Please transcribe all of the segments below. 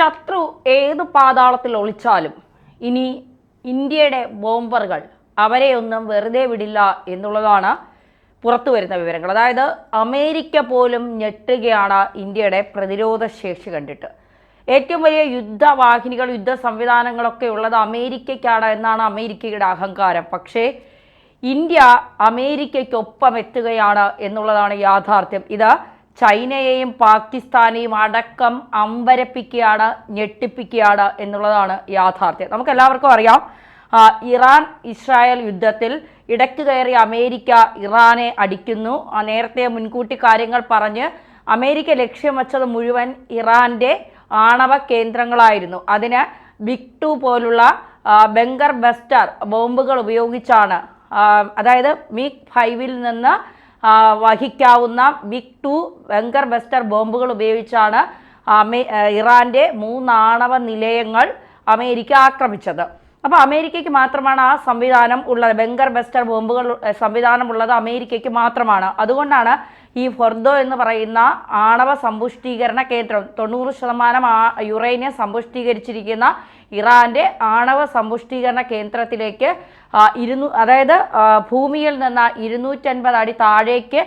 ശത്രു ഏത് പാതാളത്തിൽ ഒളിച്ചാലും ഇനി ഇന്ത്യയുടെ ബോംബറുകൾ അവരെയൊന്നും വെറുതെ വിടില്ല എന്നുള്ളതാണ് പുറത്തു വരുന്ന വിവരങ്ങൾ. അതായത് അമേരിക്ക പോലും ഞെട്ടുകയാണ് ഇന്ത്യയുടെ പ്രതിരോധ ശേഷി കണ്ടിട്ട്. ഏറ്റവും വലിയ യുദ്ധവാഹിനികൾ യുദ്ധ സംവിധാനങ്ങളൊക്കെ ഉള്ളത് അമേരിക്കയ്ക്കാണ് എന്നാണ് അമേരിക്കയുടെ അഹങ്കാരം. പക്ഷേ ഇന്ത്യ അമേരിക്കയ്ക്കൊപ്പം എത്തുകയാണ് എന്നുള്ളതാണ് യാഥാർത്ഥ്യം. ഇത് ചൈനയെയും പാകിസ്ഥാനെയും അടക്കം അമ്പരപ്പിക്കുകയാണ് ഞെട്ടിപ്പിക്കുകയാണ് എന്നുള്ളതാണ് യാഥാർത്ഥ്യം. നമുക്ക് എല്ലാവർക്കും അറിയാം ഇറാൻ ഇസ്രായേൽ യുദ്ധത്തിൽ ഇടയ്ക്ക് കയറി അമേരിക്ക ഇറാനെ അടിക്കുന്നു. നേരത്തെ മുൻകൂട്ടി കാര്യങ്ങൾ പറഞ്ഞ് അമേരിക്ക ലക്ഷ്യം വച്ചത് മുഴുവൻ ഇറാന്റെ ആണവ കേന്ദ്രങ്ങളായിരുന്നു. അതിന് ബിഗ് ടു പോലുള്ള ബംഗർ ബസ്റ്റർ ബോംബുകൾ ഉപയോഗിച്ചാണ് അതായത് മിഗ് ഫൈവിൽ നിന്ന് വഹിക്കാവുന്ന ബിഗ് ടു വെങ്കർ വെസ്റ്റർ ബോംബുകൾ ഉപയോഗിച്ചാണ് ഇറാന്റെ മൂന്നാണവ നിലയങ്ങൾ അമേരിക്ക ആക്രമിച്ചത്. അപ്പോൾ അമേരിക്കയ്ക്ക് മാത്രമാണ് ആ സംവിധാനം ഉള്ളത്. ബെങ്കർ വെസ്റ്റർ ബോംബുകൾ എ, സംവിധാനം ഉള്ളത് അമേരിക്കയ്ക്ക് മാത്രമാണ്. അതുകൊണ്ടാണ് ഈ ഫൊർദോ എന്ന് പറയുന്ന ആണവ സമ്പുഷ്ടീകരണ കേന്ദ്രം തൊണ്ണൂറ് ശതമാനം യുറേനിയം സമ്പുഷ്ടീകരിച്ചിരിക്കുന്ന ഇറാന്റെ ആണവ സമ്പുഷ്ടീകരണ കേന്ദ്രത്തിലേക്ക് ഇരുന്നൂ അതായത് ഭൂമിയിൽ നിന്ന് ഇരുന്നൂറ്റൻപത് അടി താഴേക്ക്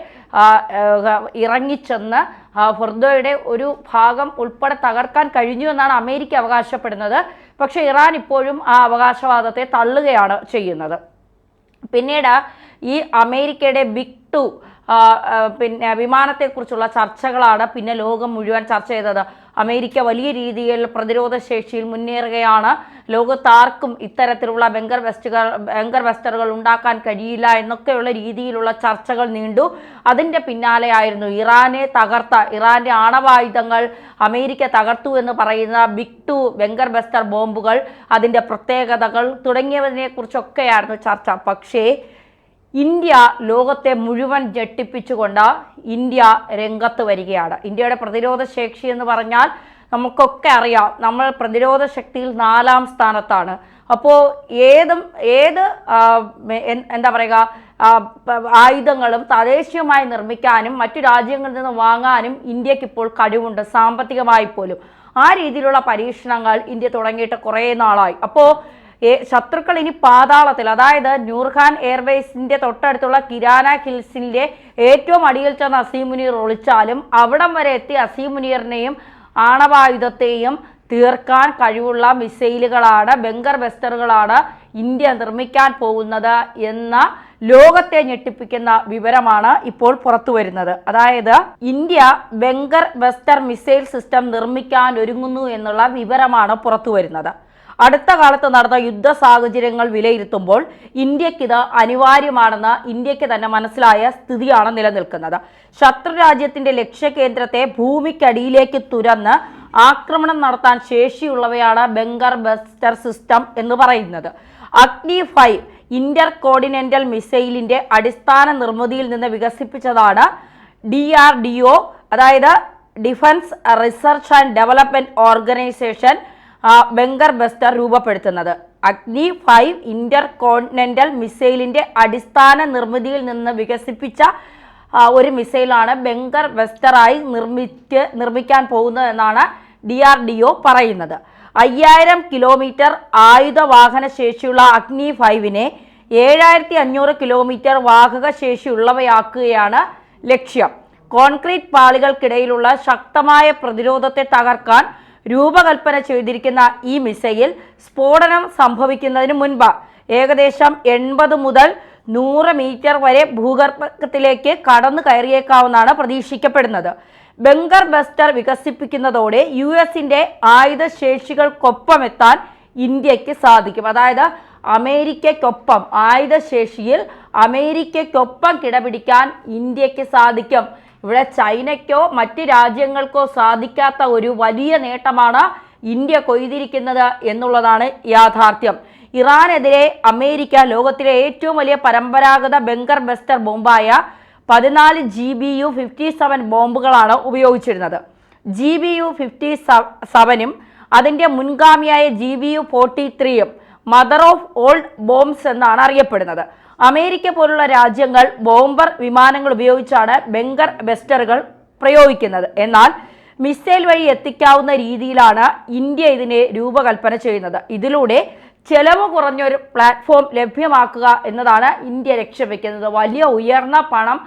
ഇറങ്ങിച്ചെന്ന് ഫുർദോയുടെ ഒരു ഭാഗം ഉൾപ്പെടെ തകർക്കാൻ കഴിഞ്ഞു എന്നാണ് അമേരിക്ക അവകാശപ്പെടുന്നത്. പക്ഷെ ഇറാൻ ഇപ്പോഴും ആ അവകാശവാദത്തെ തള്ളുകയാണ് ചെയ്യുന്നത്. പിന്നീട് ഈ അമേരിക്കയുടെ ബിഗ് ടു പിന്നെ വിമാനത്തെക്കുറിച്ചുള്ള ചർച്ചകളാണ് പിന്നെ ലോകം മുഴുവൻ ചർച്ച ചെയ്തത്. അമേരിക്ക വലിയ രീതിയിൽ പ്രതിരോധ ശേഷിയിൽ മുന്നേറുകയാണ്. ലോകത്താർക്കും ഇത്തരത്തിലുള്ള ബംഗർ വെസ്റ്റുകൾ ബംഗർ വെസ്റ്ററുകൾ ഉണ്ടാക്കാൻ കഴിയില്ല എന്നൊക്കെയുള്ള രീതിയിലുള്ള ചർച്ചകൾ നീണ്ടു. അതിന്റെ പിന്നാലെയായിരുന്നു ഇറാനെ തകർത്ത. ഇറാന്റെ ആണവായുധങ്ങൾ അമേരിക്ക തകർത്തു എന്ന് പറയുന്ന ബിഗ് ടു ബെങ്കർ വെസ്റ്റർ ബോംബുകൾ അതിന്റെ പ്രത്യേകതകൾ തുടങ്ങിയതിനെക്കുറിച്ചൊക്കെയായിരുന്നു ചർച്ച. പക്ഷേ ഇന്ത്യ ലോകത്തെ മുഴുവൻ ജട്ടിപ്പിച്ചുകൊണ്ട് ഇന്ത്യ രംഗത്ത് വരികയാണ്. ഇന്ത്യയുടെ പ്രതിരോധ ശേഷി എന്ന് പറഞ്ഞാൽ നമുക്കൊക്കെ അറിയാം. നമ്മൾ പ്രതിരോധ ശക്തിയിൽ നാലാം സ്ഥാനത്താണ്. അപ്പോൾ ഏതും ഏത് എന്താ പറയുക ആയുധങ്ങളും തദ്ദേശീയമായി നിർമ്മിക്കാനും മറ്റു രാജ്യങ്ങളിൽ നിന്ന് വാങ്ങാനും ഇന്ത്യയ്ക്ക് ഇപ്പോൾ കഴിവുണ്ട് സാമ്പത്തികമായി പോലും. ആ രീതിയിലുള്ള പരീക്ഷണങ്ങൾ ഇന്ത്യ തുടങ്ങിയിട്ട് കുറേ നാളായി. അപ്പോൾ ശത്രുക്കൾ ഇനി പാതാളത്തിൽ അതായത് നൂർഖാൻ എയർവേസിന്റെ തൊട്ടടുത്തുള്ള കിരാന ഹിൽസിന്റെ ഏറ്റവും അടിയിൽ ചെന്ന് അസീം മുനീർ ഒളിച്ചാലും അവിടം വരെ എത്തി അസീം മുനീറിനെയും ആണവായുധത്തെയും തീർക്കാൻ കഴിവുള്ള മിസൈലുകളാണ് ബംഗർ വെസ്റ്ററുകളാണ് ഇന്ത്യ നിർമ്മിക്കാൻ പോകുന്നത് എന്ന ലോകത്തെ ഞെട്ടിപ്പിക്കുന്ന വിവരമാണ് ഇപ്പോൾ പുറത്തു വരുന്നത്. അതായത് India bunker buster missile system നിർമ്മിക്കാൻ ഒരുങ്ങുന്നു എന്നുള്ള വിവരമാണ് പുറത്തു വരുന്നത്. അടുത്ത കാലത്ത് നടന്ന യുദ്ധ സാഹചര്യങ്ങൾ വിലയിരുത്തുമ്പോൾ ഇന്ത്യക്കിത് അനിവാര്യമാണെന്ന് ഇന്ത്യയ്ക്ക് തന്നെ മനസ്സിലായ സ്ഥിതിയാണ് നിലനിൽക്കുന്നത്. ശത്രുരാജ്യത്തിന്റെ ലക്ഷ്യകേന്ദ്രത്തെ ഭൂമിക്കടിയിലേക്ക് തുരന്ന് ആക്രമണം നടത്താൻ ശേഷിയുള്ളവയാണ് ബംഗർ ബസ്റ്റർ സിസ്റ്റം എന്ന് പറയുന്നത്. അഗ്നി ഫൈവ് ഇന്റർ കോർഡിനെന്റൽ മിസൈലിന്റെ അടിസ്ഥാന നിർമ്മിതിയിൽ നിന്ന് വികസിപ്പിച്ചതാണ് ഡി ആർ ഡി ഒ അതായത് defence research and development organisation bunker buster രൂപപ്പെടുത്തുന്നത്. അഗ്നി ഫൈവ് ഇന്റർ കോണ്ടിനെന്റൽ മിസൈലിന്റെ അടിസ്ഥാന നിർമ്മിതിയിൽ നിന്ന് വികസിപ്പിച്ച ഒരു മിസൈലാണ് ബംഗർ വെസ്റ്ററായി നിർമ്മിച്ച് നിർമ്മിക്കാൻ പോകുന്നത് എന്നാണ് ഡി ആർ ഡി ഒ പറയുന്നത്. അയ്യായിരം കിലോമീറ്റർ ആയുധ വാഹന ശേഷിയുള്ള അഗ്നി ഫൈവിനെ ഏഴായിരത്തി അഞ്ഞൂറ് കിലോമീറ്റർ വാഹക ശേഷിയുള്ളവയാക്കുകയാണ് ലക്ഷ്യം. കോൺക്രീറ്റ് പാളികൾക്കിടയിലുള്ള ശക്തമായ പ്രതിരോധത്തെ തകർക്കാൻ രൂപകൽപ്പന ചെയ്തിരിക്കുന്ന ഈ മിസൈൽ സ്ഫോടനം സംഭവിക്കുന്നതിന് മുൻപ് ഏകദേശം എൺപത് മുതൽ നൂറ് മീറ്റർ വരെ ഭൂഗർഭത്തിലേക്ക് കടന്നു കയറിയേക്കാവുന്നതാണ് പ്രതീക്ഷിക്കപ്പെടുന്നത്. ബംഗർ ബസ്റ്റർ വികസിപ്പിക്കുന്നതോടെ യു എസിന്റെ ആയുധ ശേഷികൾക്കൊപ്പമെത്താൻ ഇന്ത്യയ്ക്ക് സാധിക്കും. അതായത് അമേരിക്കയ്ക്കൊപ്പം ആയുധശേഷിയിൽ അമേരിക്കയ്ക്കൊപ്പം കിടപിടിക്കാൻ ഇന്ത്യയ്ക്ക് സാധിക്കും. ഇവിടെ ചൈനയ്ക്കോ മറ്റ് രാജ്യങ്ങൾക്കോ സാധിക്കാത്ത ഒരു വലിയ നേട്ടമാണ് ഇന്ത്യ കൊയ്തിരിക്കുന്നത് എന്നുള്ളതാണ് യാഥാർത്ഥ്യം. ഇറാനെതിരെ അമേരിക്ക ലോകത്തിലെ ഏറ്റവും വലിയ പരമ്പരാഗത ബങ്കർ ബെസ്റ്റർ ബോംബായ പതിനാല് G B U fifty seven ബോംബുകളാണ് ഉപയോഗിച്ചിരുന്നത്. ജി ബി യു ഫിഫ്റ്റി സെവനും അതിന്റെ മുൻഗാമിയായ ജി ബി യു ഫോർട്ടി ത്രീയും മദർ ഓഫ് ഓൾഡ് ബോംബ്സ് എന്നാണ് അറിയപ്പെടുന്നത്. അമേരിക്ക പോലുള്ള രാജ്യങ്ങൾ ബോംബർ വിമാനങ്ങൾ ഉപയോഗിച്ചാണ് ബെങ്കർ ബെസ്റ്ററുകൾ പ്രയോഗിക്കുന്നത്. എന്നാൽ മിസൈൽ വഴി എത്തിക്കാവുന്ന രീതിയിലാണ് ഇന്ത്യ ഇതിനെ രൂപകൽപ്പന ചെയ്യുന്നത്. ഇതിലൂടെ ചെലവ് കുറഞ്ഞൊരു പ്ലാറ്റ്ഫോം ലഭ്യമാക്കുക എന്നതാണ് ഇന്ത്യ ലക്ഷ്യം വയ്ക്കുന്നത് വലിയ ഉയർന്ന പണം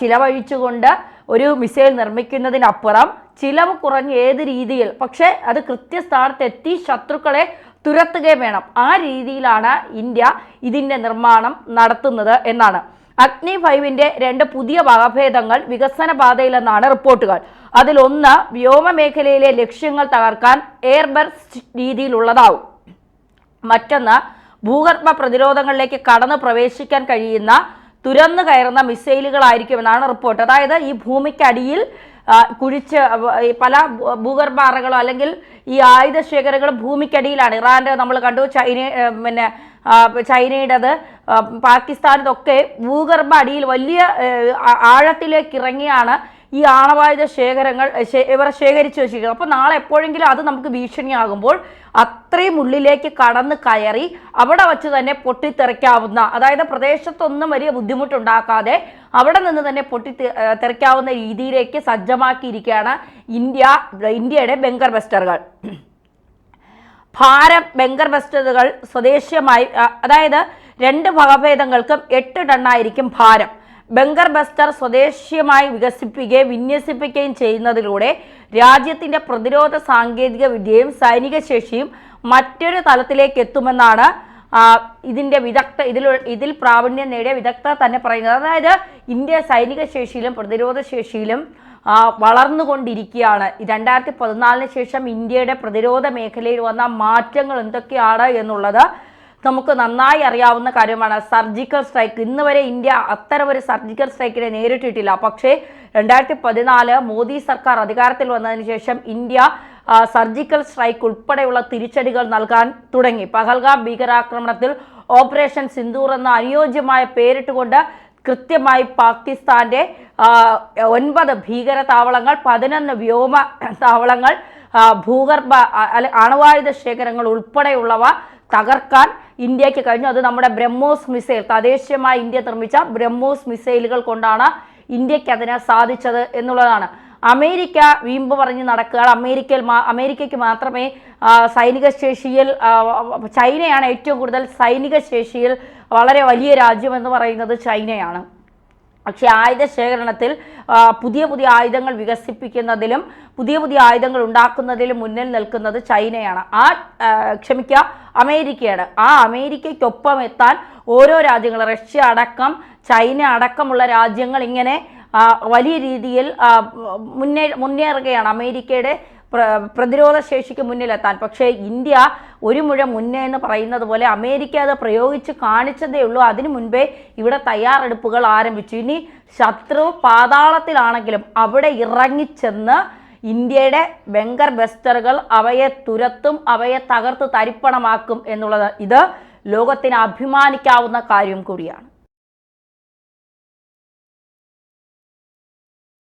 ചിലവഴിച്ചുകൊണ്ട് ഒരു മിസൈൽ നിർമ്മിക്കുന്നതിനപ്പുറം ചിലവ് കുറഞ്ഞ ഏത് രീതിയിൽ പക്ഷേ അത് കൃത്യസ്ഥാനത്തെത്തി ശത്രുക്കളെ തുരത്തുകയും വേണം. ആ രീതിയിലാണ് ഇന്ത്യ ഇതിന്റെ നിർമ്മാണം നടത്തുന്നത് എന്നാണ്. അഗ്നി ഫൈവിന്റെ രണ്ട് പുതിയ വകഭേദങ്ങൾ വികസന പാതയിലെന്നാണ് റിപ്പോർട്ടുകൾ. അതിലൊന്ന് വ്യോമമേഖലയിലെ ലക്ഷ്യങ്ങൾ തകർക്കാൻ എയർബർസ് രീതിയിലുള്ളതാവും. മറ്റൊന്ന് ഭൂഗർഭ പ്രതിരോധങ്ങളിലേക്ക് കടന്നു പ്രവേശിക്കാൻ കഴിയുന്ന തുരന്നു കയറുന്ന മിസൈലുകളായിരിക്കുമെന്നാണ് റിപ്പോർട്ട്. അതായത് ഈ ഭൂമിക്കടിയിൽ കുഴിച്ച് പല ഭൂഗർഭ അറകളോ അല്ലെങ്കിൽ ഈ ആയുധ ശേഖരങ്ങൾ ഭൂമിക്കടിയിലാണ്. ഇറാന്റെ നമ്മൾ കണ്ടു ചൈന പിന്നെ ചൈനയുടേത് പാകിസ്ഥാനതൊക്കെ ഭൂഗർഭ അടിയിൽ വലിയ ആഴത്തിലേക്ക് ഇറങ്ങിയാണ് ഈ ആണവായുധ ശേഖരങ്ങൾ ഇവർ ശേഖരിച്ചു വെച്ചിരിക്കുന്നത്. അപ്പോൾ നാളെ എപ്പോഴെങ്കിലും അത് നമുക്ക് ഭീഷണിയാകുമ്പോൾ അത്രയും ഉള്ളിലേക്ക് കടന്ന് കയറി അവിടെ വച്ച് തന്നെ പൊട്ടിത്തെറിക്കാവുന്ന അതായത് പ്രദേശത്തൊന്നും വലിയ ബുദ്ധിമുട്ടുണ്ടാക്കാതെ അവിടെ നിന്ന് തന്നെ പൊട്ടി തെറിക്കാവുന്ന രീതിയിലേക്ക് സജ്ജമാക്കിയിരിക്കുകയാണ് ഇന്ത്യ ഇന്ത്യയുടെ ബംഗർ ബസ്റ്ററുകൾ. ഭാരം ബംഗർ ബസ്റ്ററുകൾ സ്വദേശീയമായി അതായത് രണ്ട് വകഭേദങ്ങൾക്കും എട്ട് ടണ്ണായിരിക്കും ഭാരം. ബങ്കർ ബസ്റ്റർ സ്വദേശീയമായി വികസിപ്പിക്കുകയും വിന്യസിപ്പിക്കുകയും ചെയ്യുന്നതിലൂടെ രാജ്യത്തിന്റെ പ്രതിരോധ സാങ്കേതിക വിദ്യയും സൈനിക ശേഷിയും മറ്റൊരു തലത്തിലേക്ക് എത്തുമെന്നാണ് ഇതിന്റെ വിദഗ്ധ ഇതിൽ ഇതിൽ പ്രാവീണ്യം നേടിയ വിദഗ്ധർ തന്നെ പറയുന്നത്. അതായത് ഇന്ത്യ സൈനിക ശേഷിയിലും പ്രതിരോധ ശേഷിയിലും വളർന്നുകൊണ്ടിരിക്കുകയാണ്. രണ്ടായിരത്തി പതിനാലിന് ശേഷം ഇന്ത്യയുടെ പ്രതിരോധ മേഖലയിൽ വന്ന മാറ്റങ്ങൾ എന്തൊക്കെയാണ് എന്നുള്ളത് നമുക്ക് നന്നായി അറിയാവുന്ന കാര്യമാണ് സർജിക്കൽ സ്ട്രൈക്ക്. ഇന്ന് വരെ ഇന്ത്യ അത്തരം ഒരു സർജിക്കൽ സ്ട്രൈക്കിനെ നേരിട്ടിട്ടില്ല. പക്ഷേ രണ്ടായിരത്തി പതിനാല് മോദി സർക്കാർ അധികാരത്തിൽ വന്നതിന് ശേഷം ഇന്ത്യ സർജിക്കൽ സ്ട്രൈക്ക് ഉൾപ്പെടെയുള്ള തിരിച്ചടികൾ നൽകാൻ തുടങ്ങി. പഹൽഗാം ഭീകരാക്രമണത്തിൽ ഓപ്പറേഷൻ സിന്ദൂർ എന്ന അനുയോജ്യമായ പേരിട്ടുകൊണ്ട് കൃത്യമായി പാകിസ്ഥാന്റെ ഒൻപത് ഭീകര താവളങ്ങൾ പതിനൊന്ന് വ്യോമ താവളങ്ങൾ ഭൂഗർഭ അണുവായുധ ശേഖരങ്ങൾ ഉൾപ്പെടെയുള്ളവ തകർക്കാൻ ഇന്ത്യയ്ക്ക് കഴിഞ്ഞു. അത് നമ്മുടെ ബ്രഹ്മോസ് മിസൈൽ തദ്ദേശീയമായി ഇന്ത്യ നിർമ്മിച്ച ബ്രഹ്മോസ് മിസൈലുകൾ കൊണ്ടാണ് ഇന്ത്യയ്ക്ക് അതിനെ സാധിച്ചത് എന്നുള്ളതാണ്. അമേരിക്ക വീമ്പ് പറഞ്ഞ് നടക്കുക അമേരിക്കയിൽ അമേരിക്കയ്ക്ക് മാത്രമേ സൈനിക ശേഷിയിൽ ചൈനയാണ് ഏറ്റവും കൂടുതൽ സൈനിക ശേഷിയിൽ വളരെ വലിയ രാജ്യം എന്ന് പറയുന്നത് ചൈനയാണ്. പക്ഷേ ആയുധ ശേഖരണത്തിൽ പുതിയ പുതിയ ആയുധങ്ങൾ വികസിപ്പിക്കുന്നതിലും പുതിയ പുതിയ ആയുധങ്ങൾ ഉണ്ടാക്കുന്നതിലും മുന്നിൽ നിൽക്കുന്നത് ചൈനയാണ്. ആ ക്ഷമിക്ക ക്ഷമിക്കുക അമേരിക്കയാണ്. ആ അമേരിക്കയ്ക്കൊപ്പം എത്താൻ ഓരോ രാജ്യങ്ങൾ റഷ്യ അടക്കം ചൈന അടക്കമുള്ള രാജ്യങ്ങൾ ഇങ്ങനെ വലിയ രീതിയിൽ മുന്നേ മുന്നേറുകയാണ്. അമേരിക്കയുടെ പ്രതിരോധ ശേഷിക്ക് മുന്നിലെത്താൻ. പക്ഷേ ഇന്ത്യ ഒരു മുഴം മുന്നേ എന്ന് പറയുന്നത് പോലെ അമേരിക്ക അത് പ്രയോഗിച്ച് കാണിച്ചതേ ഉള്ളൂ. അതിനു മുൻപേ ഇവിടെ തയ്യാറെടുപ്പുകൾ ആരംഭിച്ചു. ഇനി ശത്രു പാതാളത്തിലാണെങ്കിലും അവിടെ ഇറങ്ങിച്ചെന്ന് ഇന്ത്യയുടെ വെങ്കർ ബസ്റ്ററുകൾ അവയെ തുരത്തും അവയെ തകർത്ത് തരിപ്പണമാക്കും എന്നുള്ളത്. ഇത് ലോകത്തിന് അഭിമാനിക്കാവുന്ന കാര്യം കൂടിയാണ്.